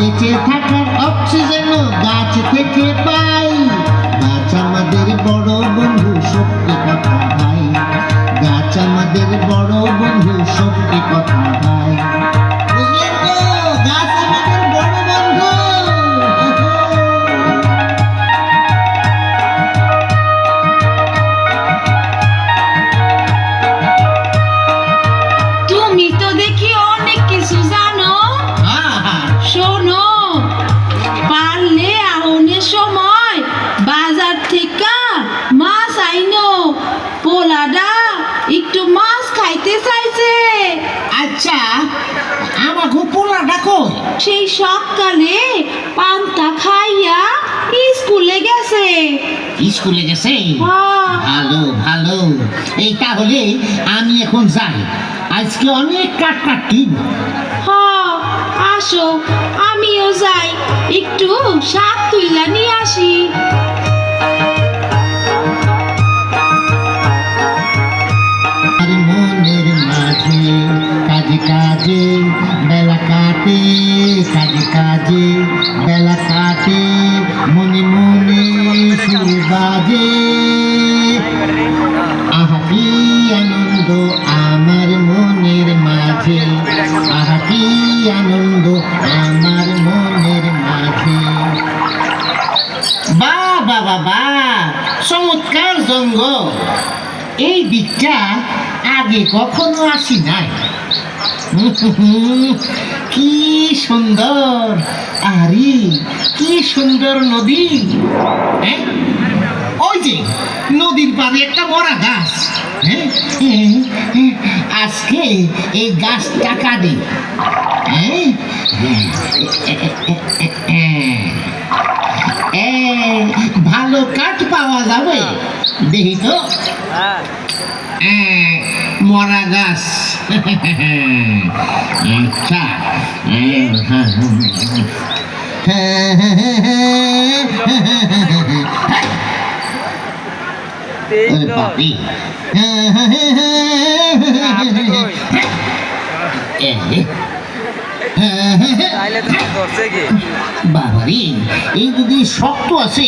বেঁচে থাকার অক্সিজেন গাছ থেকে পাই। গাছ আমাদের বড় বন্ধু, সত্যি কথা ভাই। গাছ আমাদের বড় বন্ধু, সত্যি কথা ভাই। খাইতে চাইছে। আচ্ছা আমাকে পোলাটা কই? সেই সকালে পান্তা খাইয়া স্কুলে গেছে। স্কুলে গেছে? হ্যাঁ। ভালো ভালো। এই তাহলে আমি এখন যাই। আজকে অনেক কাট কাটতি হ আসো আমিও যাই। একটু শাক তুইলা নিয়ে আসি। কাজে, বেলা কাটে, মনে মনে সুর বাজে। আহা কি আনন্দ আমার মনের মাঝে। আহা কি আনন্দ আমার মনের মাঝে। বা বাবা বা চমৎকার জঙ্গল। এই দিকটা আগে কখনো আসি নাই। কি সুন্দর আরে কি সুন্দর নদী। হ্যাঁ? ওই যে নদীর পাড়ে একটা মরা গাছ। হ্যাঁ? আজকে এই গাছটা কাটে। হ্যাঁ? এ, ভালো কাঠ পাওয়া যাবে। দেখি তো মরা গাছ আচ্ছা তো ধরছে এই যদি শক্ত আছে